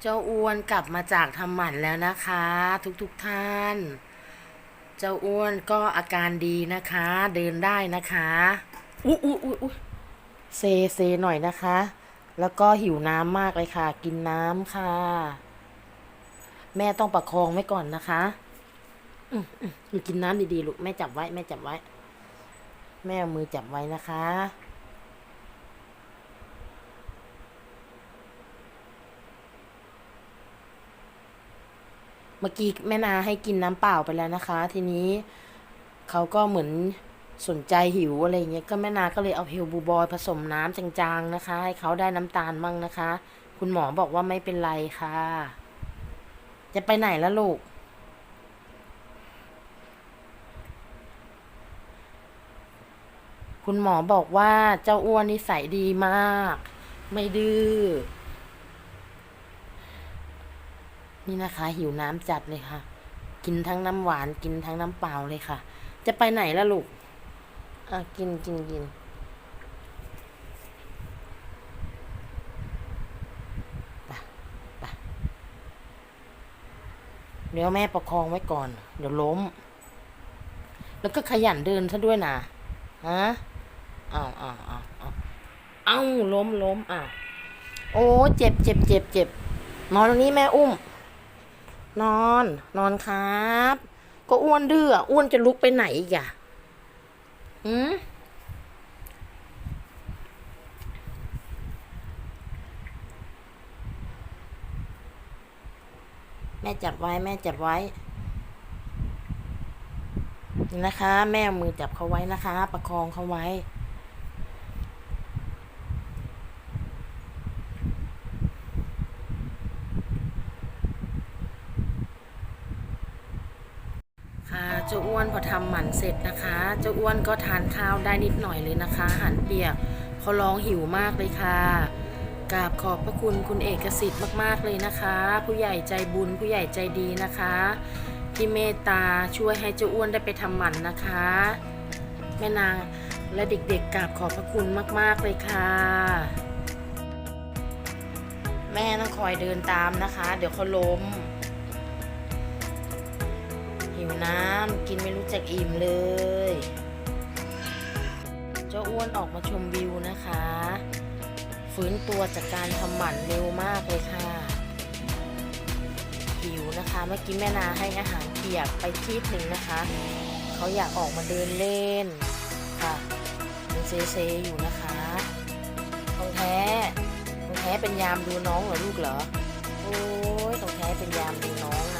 เจ้าอ้วนกลับมาจากทำหมันแล้วนะคะ ทุกๆทท่าน เจ้าอ้วนก็อาการดีนะคะ เดินได้นะคะอุ๊ยอุ๊ยอุ๊ยอุ๊ยเซเซหน่อยนะคะ แล้วก็หิวน้ำมากเลยค่ะ กินน้ำค่ะ แม่ต้องประคองไว้ก่อนนะคะอืมอืมอืมกินน้ำดีๆลูกแม่จับไว้ แม่จับไว้ แม่เอามือจับไว้นะคะ เมื่อกี้แม่นาให้กินน้ำเปล่าไปแล้วนะคะ ทีนี้เขาก็เหมือนสนใจหิวอะไรเงี้ยก็แม่นาก็เลยเอาเฮลบูบอยผสมน้ำจางๆนะคะ ให้เขาได้น้ำตาลมั่งนะคะ คุณหมอบอกว่าไม่เป็นไรค่ะ จะไปไหนแล้วลูก คุณหมอบอกว่าเจ้าอ้วนนิสัยดีมาก ไม่ดื้อ นี่นะคะ หิวน้ำจัดเลยค่ะ กินทั้งน้ำหวานกินทั้งน้ำเปล่าเลยค่ะ จะไปไหนล่ะลูกอะกินกินกินเดี๋ยวแม่ประคองไว้ก่อน เดี๋ยวล้ม แล้วก็ขยันเดินซะด้วยนะฮะอ้าวอ้าวอ้าวอ้าวอ้าล้มล้มอะโอ้เจ็บเจ็บเจ็บเจ็บนอนตรงนี้แม่อุ้ม นอน นอนครับ ก็อ้วนดื้ออ้วนจะลุกไปไหนอีกอะหืมแม่จับไว้แม่จับไว้นะคะ แม่มือจับเขาไว้นะคะ ประคองเขาไว้ ค่ะ เจ้าอ้วนพอทำหมันเสร็จนะคะ เจ้าอ้วนก็ทานข้าวได้นิดหน่อยเลยนะคะอาหารเปียกเขาร้องหิวมากเลยค่ะกราบขอบพระคุณคุณเอกสิทธิ์มากๆเลยนะคะ ผู้ใหญ่ใจบุญผู้ใหญ่ใจดีนะคะ ที่เมตตาช่วยให้เจ้าอ้วนได้ไปทำหมันนะคะ แม่นางและเด็กๆกราบขอบพระคุณมากๆเลยค่ะ แม่ต้องคอยเดินตามนะคะ เดี๋ยวเขาล้ม หิวน้ำกินไม่รู้จักอิ่มเลย เจ้าอ้วนออกมาชมวิวนะคะ ฟื้นตัวจากการทำหมันเร็วมากเลยค่ะ หิวนะคะเมื่อกี้แม่นาให้อาหารเปียกไปทีหนึ่งนะคะ เขาอยากออกมาเดินเล่นค่ะยังเซเซอยู่นะคะทองแท้ทองแท้เป็นยามดูน้องเหรอลูกเหรอ โอ้ยทองแท้เป็นยามดูน้องนะ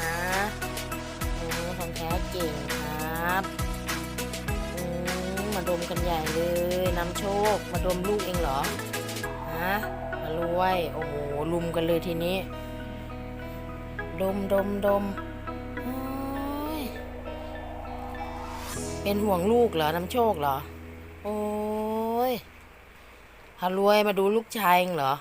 ท้เก่งครับมาดมกันใหญ่เลยนำโชค มาดมลูกเองเหรอ ฮะมารวย โอ้โห ลุมกันเลยทีนี้ ดมดมดม เป็นห่วงลูกเหรอน้ำโชคเหรอ โอ้ยฮารวยมาดูลูกชายเองเหรอ